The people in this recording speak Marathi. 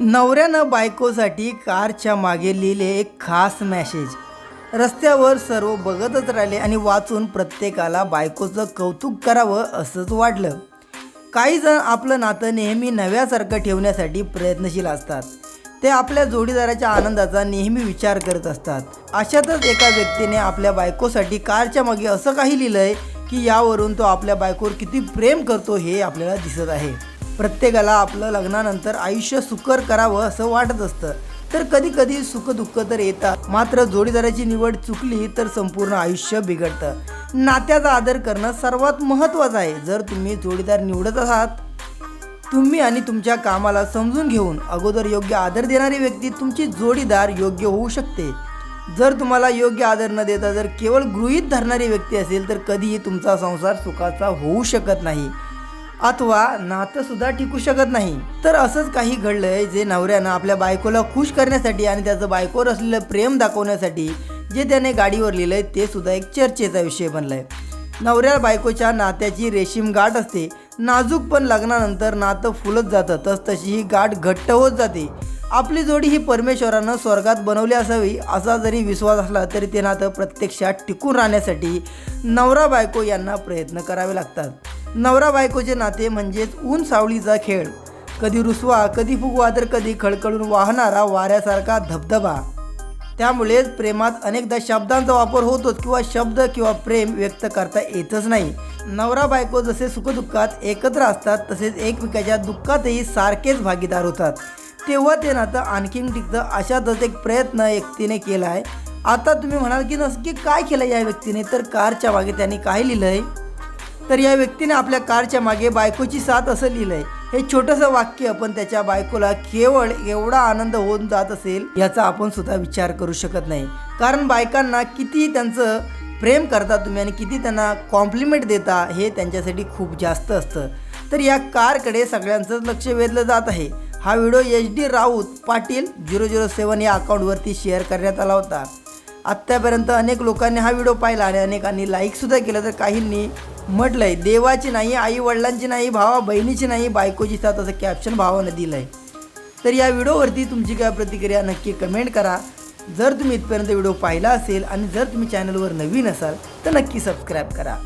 नवऱ्यानं बायकोसाठी कारच्या मागे लिहिले एक खास मॅसेज रस्त्यावर सर्व बघतच राहिले आणि वाचून प्रत्येकाला बायकोचं कौतुक करावं असंच वाटलं. काही जण आपलं नातं नेहमी नव्यासारखं ठेवण्यासाठी प्रयत्नशील असतात. ते आपल्या जोडीदाराच्या आनंदाचा नेहमी विचार करत असतात. अशातच एका व्यक्तीने आपल्या बायकोसाठी कारच्या मागे असं काही लिहिलंय की यावरून तो आपल्या बायकोवर किती प्रेम करतो हे आपल्याला दिसत आहे. प्रत्येकाला आपलं लग्नानंतर आयुष्य सुकर करावं असं वाटत असतं. तर कधी कधी सुखदुःख तर येतात. मात्र जोडीदाराची निवड चुकली तर संपूर्ण आयुष्य बिघडतं. नात्याचा आदर करणं सर्वात महत्त्वाचं आहे. जर तुम्ही जोडीदार निवडत आहात तुम्ही आणि तुमच्या कामाला समजून घेऊन अगोदर योग्य आदर देणारी व्यक्ती तुमची जोडीदार योग्य होऊ शकते. जर तुम्हाला योग्य आदर न देता जर केवळ गृहीत धरणारी व्यक्ती असेल तर कधीही तुमचा संसार सुखाचा होऊ शकत नाही. अथवा नातं सुद्धा टिकू शकत नाही. तर असंच काही घडलंय जे नवऱ्यानं आपल्या बायकोला खुश करण्यासाठी आणि त्याचं बायकोवर असलेलं प्रेम दाखवण्यासाठी जे त्याने गाडीवर लिहिलंय ते सुद्धा एक चर्चेचा विषय बनलाय. नवऱ्या बायकोच्या नात्याची रेशीम गाठ असते. नाजूक पण लग्नानंतर नातं फुलत जातं तस तशी ही गाठ घट्ट होत जाते. आपली जोडी ही परमेश्वरानं स्वर्गात बनवली असावी असा जरी विश्वास असला तरी ते नातं प्रत्यक्षात टिकून राहण्यासाठी नवरा बायको यांना प्रयत्न करावे लागतात. नवरा बायकोचे नाते म्हणजेच ऊन सावळीचा खेळ. कधी रुसवा कधी फुगवा तर कधी खळखळून वाहणारा वाऱ्यासारखा धबधबा. त्यामुळेच प्रेमात अनेकदा शब्दांचा वापर होतोच किंवा शब्द किंवा प्रेम व्यक्त करता येतच नाही. नवरा बायको जसे सुखदुःखात एकत्र असतात तसेच एकमेकाच्या दुःखातही सारखेच भागीदार होतात. तेव्हा ते नातं आणखीन टिकतं अशातच एक प्रयत्न व्यक्तीने केला आहे आता तुम्ही म्हणाल की नक्की काय केलं या व्यक्तीने? तर कारच्या मागे त्यांनी काय लिहिलं आहे तर या व्यक्तीने आपल्या कारच्या मागे बायकोची साथ असं लिहिलंय. हे छोटंसं वाक्य पण त्याच्या बायकोला केवळ एवढा आनंद होऊन जात असेल याचा आपण सुद्धा विचार करू शकत नाही. कारण बायकांना किती त्यांचं प्रेम करता तुम्ही आणि किती त्यांना कॉम्प्लिमेंट देता हे त्यांच्यासाठी खूप जास्त असतं. तर या कारकडे सगळ्यांचंच लक्ष वेधलं जात आहे. हा video H D Raut Patil zero zero seven या अकाउंटवरती शेअर करण्यात आला होता. आत्तापर्यंत अनेक लोकांनी हा व्हिडिओ पाहिला आणि अनेकांनी लाईकसुद्धा केलं तर काहींनी म्हटलंय देवाची नाही आई वडिलांची नाही भावा बहिणीची नाही बायकोची साथ असं कॅप्शन भावानं दिलं आहे तर या व्हिडिओवरती तुमची काय प्रतिक्रिया नक्की कमेंट करा. जर तुम्ही इथपर्यंत व्हिडिओ पाहिला असेल आणि जर तुम्ही चॅनलवर नवीन असाल तर नक्की सबस्क्राईब करा.